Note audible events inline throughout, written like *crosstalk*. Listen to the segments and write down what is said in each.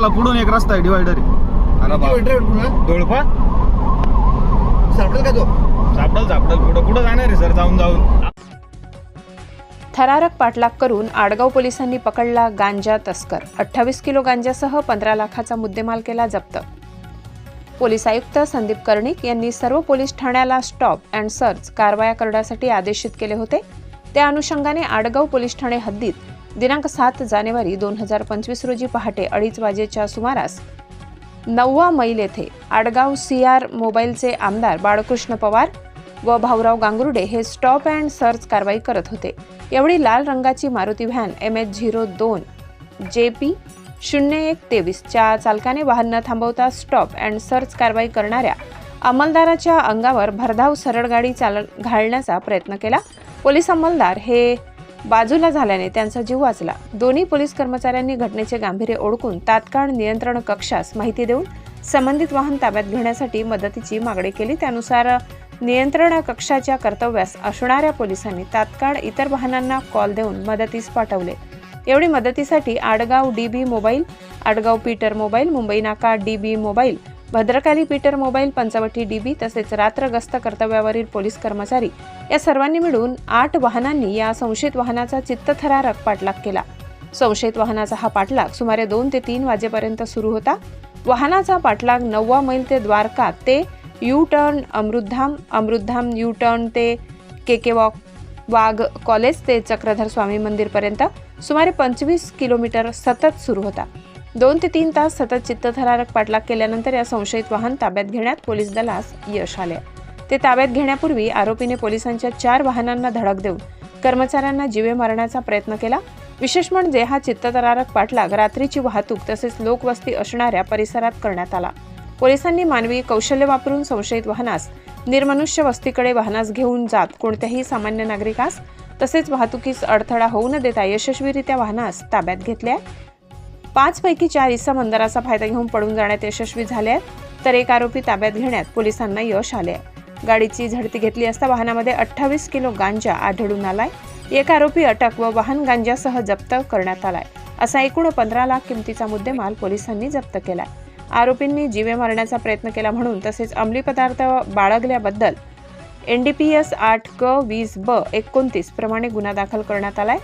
झाला पुढून एक रस्ता आहे डिवायडर आहे. अरे बाप. दोळपा सापडेल का तो? सापडल सापडल पुढं कुठं जाणार आहे सर? जाऊन जाऊन. थरारक पाठलाग करून आडगाव पोलिसांनी पकडला गांजा तस्कर. अठ्ठावीस किलो गांजासह पंधरा लाखाचा मुद्देमाल केला जप्त. पोलीस आयुक्त संदीप कर्णिक यांनी सर्व पोलीस ठाण्याला स्टॉप अँड सर्च कारवाया करण्यासाठी आदेशित केले होते. त्या अनुषंगाने आडगाव पोलीस ठाणे हद्दीत दिनांक सात जानेवारी दोन हजार पंचवीस रोजी पहाटे अडीच वाजेच्या सुमारास नववा मैल येथे आडगाव सी आर मोबाईलचे आमदार बाळकृष्ण पवार व भाऊराव गांगुर्डे हे स्टॉप अँड सर्च कारवाई करत होते. एवढी लाल रंगाची Maruti van M H zero दोन जे पी शून्य एक तेवीसच्या चालकाने वाहन न थांबवता स्टॉप अँड सर्च कारवाई करणाऱ्या अंमलदाराच्या अंगावर भरधाव सरळ गाडी चाल घालण्याचा प्रयत्न केला. पोलीस अंमलदार हे बाजूला झाल्याने त्यांचा जीव वाचला. दोन्ही पोलीस कर्मचाऱ्यांनी घटनेचे गांभीर्य ओळखून तात्काळ नियंत्रण कक्षास माहिती देऊन संबंधित वाहन ताब्यात घेण्यासाठी मदतीची मागणी केली. त्यानुसार नियंत्रण कक्षाच्या कर्तव्यास असणाऱ्या पोलिसांनी तात्काळ इतर वाहनांना कॉल देऊन मदतीस पाठवले. एवढी मदतीसाठी Adgaon D B mobile Adgaon Peter mobile Mumbai Naka D B mobile Bhadrakali Peter mobile Panchavati D B तसेच रात्र गस्त कर्तव्यावरील पोलीस कर्मचारी या सर्वांनी मिळून आठ वाहनांनी या संशयित वाहनाचा चित्तथरारक पाठलाग केला. संशयित वाहनाचा हा पाठलाग सुमारे दोन ते तीन वाजेपर्यंत सुरू होता. वाहनाचा पाठलाग नववा मैल ते द्वारका ते U turn Amritdham Amritdham U turn ते के के वॉक वाघ कॉलेज ते चक्रधर स्वामी मंदिरपर्यंत सुमारे पंचवीस किलोमीटर सतत सुरू होता. दोन ते तीन तास सतत चित्तथरारक पाठलाग केल्यानंतर या संशयित वाहन ताब्यात घेण्यात पोलीस दलास यश आले. ते ताब्यात घेण्यापूर्वी आरोपीने पोलिसांच्या चार वाहनांना धडक देऊन कर्मचाऱ्यांना जीवे मारण्याचा प्रयत्न केला. विशेष म्हणजे हा चित्तथरारक पाठलाग रात्रीची वाहतूक तसेच लोकवस्ती असणाऱ्या परिसरात करण्यात आला. पोलिसांनी मानवी कौशल्य वापरून संशयित वाहनास निर्मनुष्य वस्तीकडे वाहनास घेऊन जात कोणत्याही सामान्य नागरिकास तसेच वाहतुकीस अडथळा होऊ न देता यशस्वीरित्या वाहनास ताब्यात घेतले पाचपैकी चार इसम अंधाराचा फायदा घेऊन पडून जाण्यात यशस्वी झाले आहेत तर एक आरोपी ताब्यात घेण्यात पोलिसांना यश आले आहे. गाडीची झडती घेतली असता वाहनामध्ये अठ्ठावीस किलो गांजा आढळून आलाय. एक आरोपी अटक व वाहन गांजासह जप्त करण्यात आलाय. असा एकूण पंधरा लाख किमतीचा मुद्देमाल पोलिसांनी जप्त केलाय. आरोपींनी जीवे मारण्याचा प्रयत्न केला म्हणून तसेच अंमली पदार्थ बाळगल्याबद्दल एन डी पी एस आठ क वीस ब एकोणतीस प्रमाणे गुन्हा दाखल करण्यात आलाय.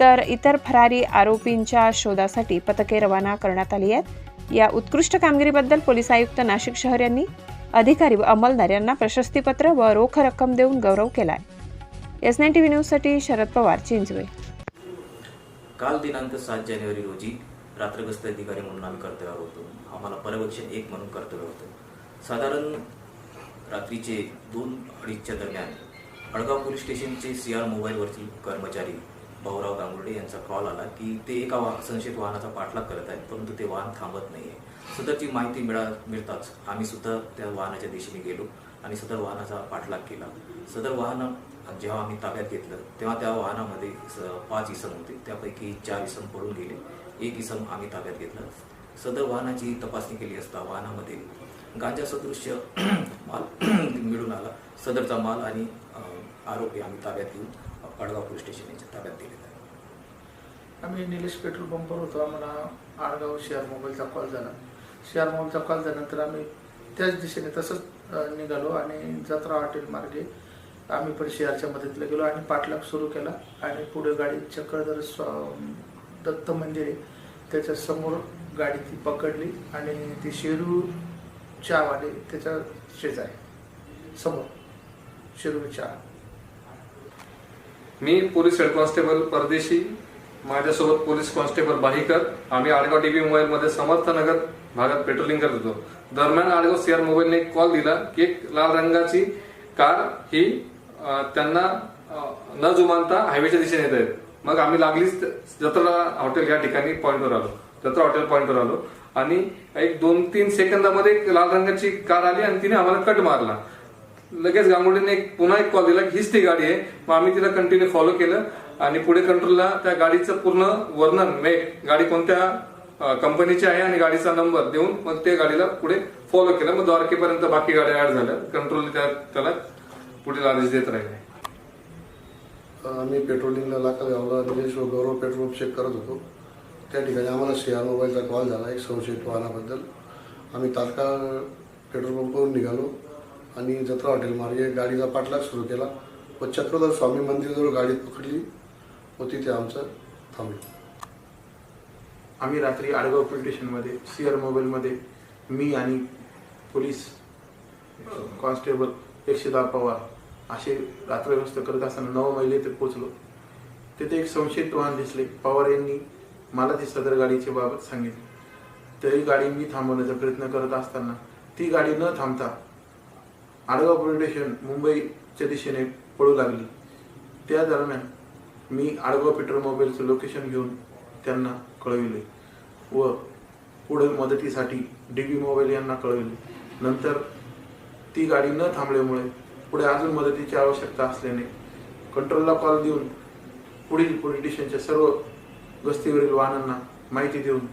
तर इतर फरारी आरोपींच्या शोधासाठी पथके रवाना करण्यात आली आहेत. या उत्कृष्ट कामगिरीबद्दल पोलीस आयुक्त नाशिक शहर यांनी अधिकारी व अंमलदार यांना प्रशस्तीपत्र व रोख रक्कम देऊन गौरव केला आहे एस नाईन टी व्ही न्यूजसाठी शरद पवार चिंचवे. काल दिनांक सात जानेवारी रोजी रात्रग्रस्त अधिकारी म्हणून आम्ही कर्तव्यावर होतो. आम्हाला पर्यवेक्षण एक म्हणून कर्तव्य होतं. साधारण रात्रीचे दोन अडीचच्या दरम्यान अडगाव पोलीस स्टेशनचे सी आर मोबाईलवरचे कर्मचारी भाऊराव गांगुर्डे यांचा कॉल आला की ते एका वाहन संशयित वाहनाचा पाठलाग करत आहेत परंतु ते वाहन थांबत नाही आहे सदरची माहिती मिळा मिळताच आम्ही सुद्धा त्या वाहनाच्या दिशेने गेलो आणि सदर वाहनाचा पाठलाग केला. सदर वाहन जेव्हा आम्ही ताब्यात घेतलं तेव्हा त्या वाहनामध्ये पाच इसम होते. त्यापैकी चार इसम पडून गेले. एक इसम आम्ही ताब्यात घेतला. सदर वाहनाची तपासणी केली असता वाहनामध्ये गांजा सदृश्य *clears throat* माल *clears throat* मिळून आला. सदरचा माल आणि आरोपी आम्ही ताब्यात घेऊन आडगाव पोलीस स्टेशन यांच्या ताब्यात दिलेलं आहे. आम्ही निलेश पेट्रोल पंपवर होतो. आम्हाला आडगाव शेअर मोबाईलचा कॉल झाला. शेअर मोबाईलचा कॉल झाल्यानंतर आम्ही त्याच दिशेने तसंच निघालो आणि जत्रा हॉटेल मार्गे आम्ही पण शेअरच्या मदतीला गेलो आणि पाठलाग सुरू केला आणि पुढे गाडी चक्रधर स्व- दत्त मंदिर आहे त्याच्यासमोर गाडी ती पकडली आणि ती शेरू चहावाले त्याच्या शेजारी समोर शेरू चहा मी पोलीस हेड कॉन्स्टेबल परदेशी माझ्यासोबत पोलीस कॉन्स्टेबल बाहीकर आम्ही आडगाव डीबी मोबाईलमध्ये समर्थनगर भागात पेट्रोलिंग करत होतो. दरम्यान आडगाव सीआर मोबाईलने एक कॉल दिला की एक लाल रंगाची कार ही त्यांना न जुमानता हायवेच्या दिशेने येत आहेत. मग आम्ही लागलीच जत्रा हॉटेल या ठिकाणी पॉईंटवर आलो. जत्रा हॉटेल पॉईंटवर आलो. आणि एक दोन तीन सेकंदामध्ये एक लाल रंगाची कार आली आणि तिने आम्हाला कट मारला. लगेच गांगुलीने एक पुन्हा एक कॉल दिला हीच ती गाडी आहे. मग आम्ही तिला कंटिन्यू फॉलो केलं आणि पुढे कंट्रोलला त्या गाडीचं पूर्ण वर्णन मेक गाडी कोणत्या कंपनीची आहे आणि गाडीचा नंबर देऊन मग त्या गाडीला पुढे फॉलो केलं. मग द्वारकेपर्यंत बाकी गाड्या ऍड झाल्या. कंट्रोल त्याला पुढील आदेश देत राहिले. आम्ही पेट्रोलिंगला लाकड गावला निलेश व गौरव पेट्रोल चेक करत होतो. त्या ठिकाणी आम्हाला शेअर मोबाईलचा कॉल झाला एक संशयित वाहनाबद्दल. आम्ही तात्काळ पेट्रोल पंपवरून निघालो. आणि जत्रा हॉटेल मार्गे गाडीचा पाठलाग सुरू केला. व चक्रधर स्वामी मंदिराजवळ गाडी पकडली. व तिथे आमचं थांबलं. आम्ही रात्री आडगाव पोलीस स्टेशनमध्ये सीआर मोबाईलमध्ये मी आणि पोलीस कॉन्स्टेबल एकशे दहा पवार असे रात्रव्यस्त करत असताना नऊ मैल येथे पोचलो तिथे एक संशयित वाहन दिसले. पवार यांनी मला ती सदर गाडीच्या बाबत सांगितले. तरी गाडी मी थांबवण्याचा प्रयत्न करत असताना ती गाडी न थांबता आडगाव पोलीस स्टेशन मुंबईच्या दिशेने पळू लागली. त्या दरम्यान मी आडगाव पेट्रोल मोबाईलचं लोकेशन घेऊन त्यांना कळविले व पुढे मदतीसाठी डी बी मोबाईल यांना कळविले. नंतर ती गाडी न थांबल्यामुळे पुढे अजून मदतीची आवश्यकता असल्याने कंट्रोलला कॉल देऊन पुढील पोलीस स्टेशनच्या सर्व गस्तीवरील वाहनांना माहिती देऊन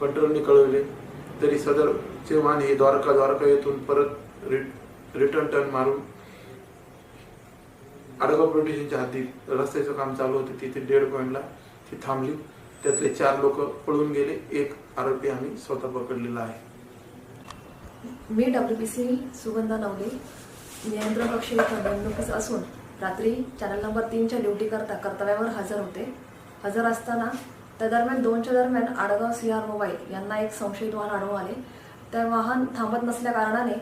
कंट्रोलने कळविले. तरी सदरचे वाहन हे द्वारका द्वारका येथून परत रिट रिटर्न टर्न मारून आडगाव पोलीस हद्दीत रस्त्याचं काम चालू होतं. तिथे डेड पॉईंटला ती थांबली. त्यातले चार लोक पळून गेले. एक आरोपी आम्ही स्वतः पकडलेला आहे. मी W P C Sugandha Navale. नियंत्रण कक्ष निवडणुकीस असून रात्री चॅनल नंबर तीनच्या ड्युटी करता कर्तव्यावर हजर होते. हजर असताना त्या दरम्यान दोनच्या दरम्यान आडगाव सी आर मोबाईल यांना एक संशयित वाहन आढळून आले. त्या वाहन थांबत नसल्या कारणाने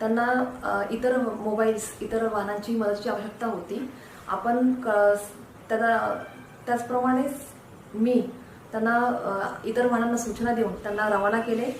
त्यांना इतर मोबाईल्स इतर वाहनांची मदतीची आवश्यकता होती. आपण क त्याला त्याचप्रमाणेच मी त्यांना इतर वाहनांना सूचना देऊन त्यांना रवाना केले.